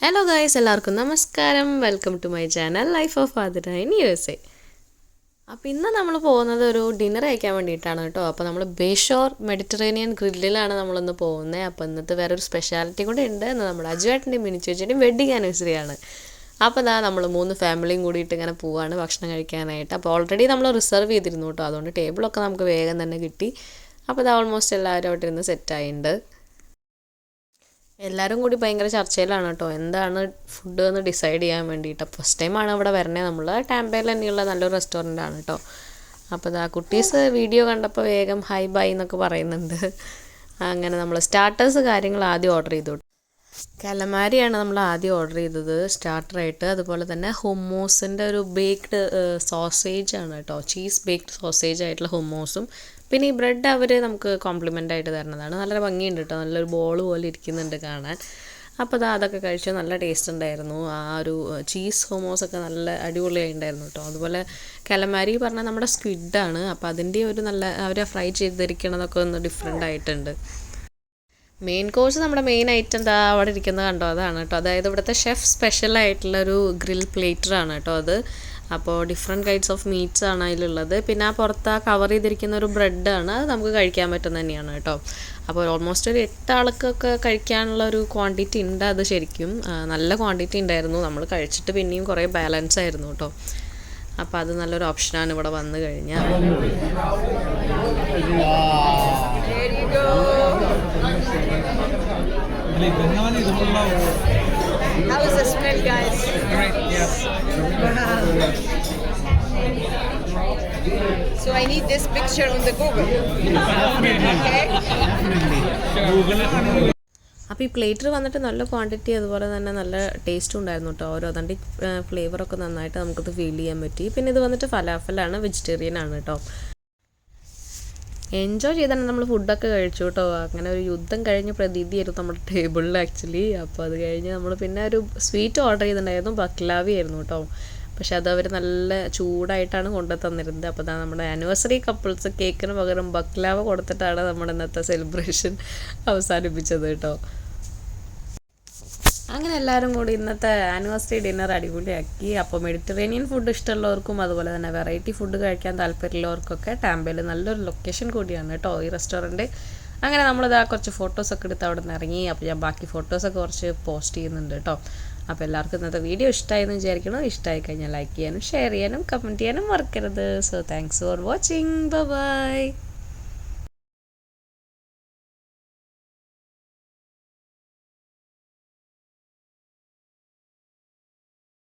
Hello guys എല്ലാവർക്കും നമസ്കാരം. Welcome to my channel life of father in U S A അപ്പോൾ ഇന്ന് നമ്മൾ പോകുന്നത് ഒരു ഡിന്നർ കഴിക്കാൻ വേണ്ടിയിട്ടാണ് കേട്ടോ. അപ്പോൾ നമ്മൾ ബേഷോർ മെഡിറ്ററേനിയൻ ഗ്രില്ലിലാണ് നമ്മളിന്ന് പോകുന്നത് അപ്പോൾ ഇന്നത്തെ വേറൊരു സ്പെഷ്യാലിറ്റി കൂടെ ഉണ്ട്. ഇന്ന് നമ്മുടെ അജുവേട്ടന്റെയും മിനിച്ചേച്ചിന്റെയും വെഡിങ് ആനിവേഴ്സറിയാണ് അപ്പോൾ ഇതാ നമ്മൾ മൂന്ന് ഫാമിലിയും കൂടിയിട്ട് ഇങ്ങനെ പോവാണ് ഭക്ഷണം കഴിക്കാനായിട്ട്. അപ്പോൾ ഓൾറെഡി നമ്മൾ റിസർവ് ചെയ്തിരുന്നു കേട്ടോ. അതുകൊണ്ട് ടേബിളൊക്കെ നമുക്ക് വേഗം തന്നെ കിട്ടി. അപ്പോൾ ഇത് ഓൾമോസ്റ്റ് എല്ലാവരും അവിടെ ഇരുന്ന് സെറ്റായിട്ടുണ്ട് എല്ലാവരും കൂടി ഭയങ്കര ചർച്ചയിലാണ് കേട്ടോ. എന്താണ് ഫുഡ് എന്ന് ഡിസൈഡ് ചെയ്യാൻ വേണ്ടിയിട്ട്. ഫസ്റ്റ് ടൈമാണ് അവിടെ വരണേ. നമ്മൾ ടാമ്പയിൽ തന്നെയുള്ള നല്ലൊരു റെസ്റ്റോറന്റ് ആണ് കേട്ടോ. അപ്പോൾ ഇതാ കുട്ടീസ് വീഡിയോ കണ്ടപ്പോൾ വേഗം ഹൈ ബൈ എന്നൊക്കെ പറയുന്നുണ്ട്. അങ്ങനെ നമ്മൾ സ്റ്റാർട്ടേഴ്സ് കാര്യങ്ങൾ ആദ്യം ഓർഡർ ചെയ്തു കലമാരിയാണ് നമ്മൾ ആദ്യം ഓർഡർ ചെയ്തത്. സ്റ്റാർട്ടറായിട്ട് അതുപോലെ തന്നെ ഹുമ്മോസിന്റെ ഒരു ബേക്ക്ഡ് സോസേജ് ആണ് കേട്ടോ. ചീസ് ബേക്ക്ഡ് സോസേജ് ആയിട്ടുള്ള ഹുമ്മോസും പിന്നെ ഈ ബ്രെഡ് അവർ നമുക്ക് കോംപ്ലിമെന്റ് ആയിട്ട് തരുന്നതാണ്. നല്ല ഭംഗിയുണ്ട് കേട്ടോ നല്ലൊരു ബോൾ പോലെ ഇരിക്കുന്നുണ്ട് കാണാൻ. അപ്പോൾ അതാ അതൊക്കെ കഴിച്ചു നല്ല ടേസ്റ്റ് ഉണ്ടായിരുന്നു. ആ ഒരു ചീസ് ഹോമോസ് ഒക്കെ നല്ല അടിപൊളിയായി ഉണ്ടായിരുന്നു കേട്ടോ അതുപോലെ കലമാരി പറഞ്ഞാൽ നമ്മുടെ സ്ക്വിഡാണ് അപ്പോൾ അതിന്റെ ഒരു നല്ല അവരെ ഫ്രൈ ചെയ്തിരിക്കണതൊക്കെ ഒന്ന് ഡിഫറെന്റ് ആയിട്ടുണ്ട്. മെയിൻ കോഴ്സ് നമ്മുടെ മെയിൻ ഐറ്റം എന്താ അവിടെ ഇരിക്കുന്നത് കണ്ടോ? അതാണ് കേട്ടോ അതായത് ഇവിടുത്തെ ഷെഫ് സ്പെഷ്യൽ ആയിട്ടുള്ള ഒരു ഗ്രിൽ പ്ലേറ്ററാണ് കേട്ടോ അത്. അപ്പോൾ ഡിഫറെന്റ് കൈൻഡ്സ് ഓഫ് മീറ്റ്സ് ആണ് അതിലുള്ളത്. പിന്നെ ആ പുറത്ത് ആ കവർ ചെയ്തിരിക്കുന്ന ഒരു ബ്രെഡാണ് അത് നമുക്ക് കഴിക്കാൻ പറ്റുന്ന തന്നെയാണ് കേട്ടോ. അപ്പോൾ ഓൾമോസ്റ്റ് ഒരു എട്ട് ആൾക്കൊക്കെ കഴിക്കാനുള്ള ഒരു ക്വാണ്ടിറ്റി ഉണ്ട് അത് ശരിക്കും. നല്ല ക്വാണ്ടിറ്റി ഉണ്ടായിരുന്നു. നമ്മൾ കഴിച്ചിട്ട് പിന്നെയും കുറേ ബാലൻസ് ആയിരുന്നു കേട്ടോ. അപ്പോൾ അത് നല്ലൊരു ഓപ്ഷനാണ് ഇവിടെ വന്നു കഴിഞ്ഞാൽ. How is the smell, guys? Great, yes. So I need this picture on the Google. Okay? അപ്പോൾ ഈ പ്ലേറ്റർ വന്നിട്ട് നല്ല ക്വാണ്ടിറ്റി അതുപോലെ തന്നെ നല്ല ടേസ്റ്റും ഉണ്ടായിരുന്നു കേട്ടോ ഓരോ അതിന്റെ ഫ്ലേവറൊക്കെ നന്നായിട്ട് നമുക്കത് ഫീൽ ചെയ്യാൻ പറ്റി പിന്നെ ഇത് വന്നിട്ട് ഫലാഫലാണ് വെജിറ്റേറിയൻ ആണ് കേട്ടോ എൻജോയ് ചെയ്താണ് നമ്മൾ ഫുഡൊക്കെ കഴിച്ചു കേട്ടോ. അങ്ങനെ ഒരു യുദ്ധം കഴിഞ്ഞ് പ്രതീതിയായിരുന്നു നമ്മുടെ ടേബിളിൽ ആക്ച്വലി അപ്പോൾ അത് കഴിഞ്ഞ് നമ്മൾ പിന്നെ ഒരു സ്വീറ്റ് ഓർഡർ ചെയ്തിട്ടുണ്ടായിരുന്നു ബക്ലാവി ആയിരുന്നു കേട്ടോ. പക്ഷെ അത് അവർ നല്ല ചൂടായിട്ടാണ് കൊണ്ടു തന്നിരുന്നത്. അപ്പോൾ അതാണ് നമ്മുടെ ആനിവേഴ്സറി കപ്പിൾസ് കേക്കിന് പകരം ബക്ലാവ കൊടുത്തിട്ടാണ് നമ്മുടെ ഇന്നത്തെ സെലിബ്രേഷൻ അവസാനിപ്പിച്ചത് കേട്ടോ. അങ്ങനെ എല്ലാവരും കൂടി ഇന്നത്തെ ആനിവേഴ്സറി ഡിന്നർ അടിപൊളിയാക്കി. അപ്പോൾ മെഡിറ്ററേനിയൻ ഫുഡ് ഇഷ്ടമുള്ളവർക്കും അതുപോലെ തന്നെ വെറൈറ്റി ഫുഡ് കഴിക്കാൻ താല്പര്യമുള്ളവർക്കൊക്കെ ടാമ്പയിൽ നല്ലൊരു ലൊക്കേഷൻ കൂടിയാണ് കേട്ടോ ഈ റെസ്റ്റോറന്റ് അങ്ങനെ നമ്മളിതാ കുറച്ച് ഫോട്ടോസൊക്കെ എടുത്ത് അവിടെ നിന്ന് ഇറങ്ങി. അപ്പോൾ ഞാൻ ബാക്കി ഫോട്ടോസൊക്കെ കുറച്ച് പോസ്റ്റ് ചെയ്യുന്നുണ്ട് കേട്ടോ. അപ്പോൾ എല്ലാവർക്കും ഇന്നത്തെ വീഡിയോ ഇഷ്ടമായി എന്ന് വിചാരിക്കണം ഇഷ്ടമായി കഴിഞ്ഞാൽ ലൈക്ക് ചെയ്യാനും ഷെയർ ചെയ്യാനും കമന്റ് ചെയ്യാനും മറക്കരുത്. So thanks for watching bye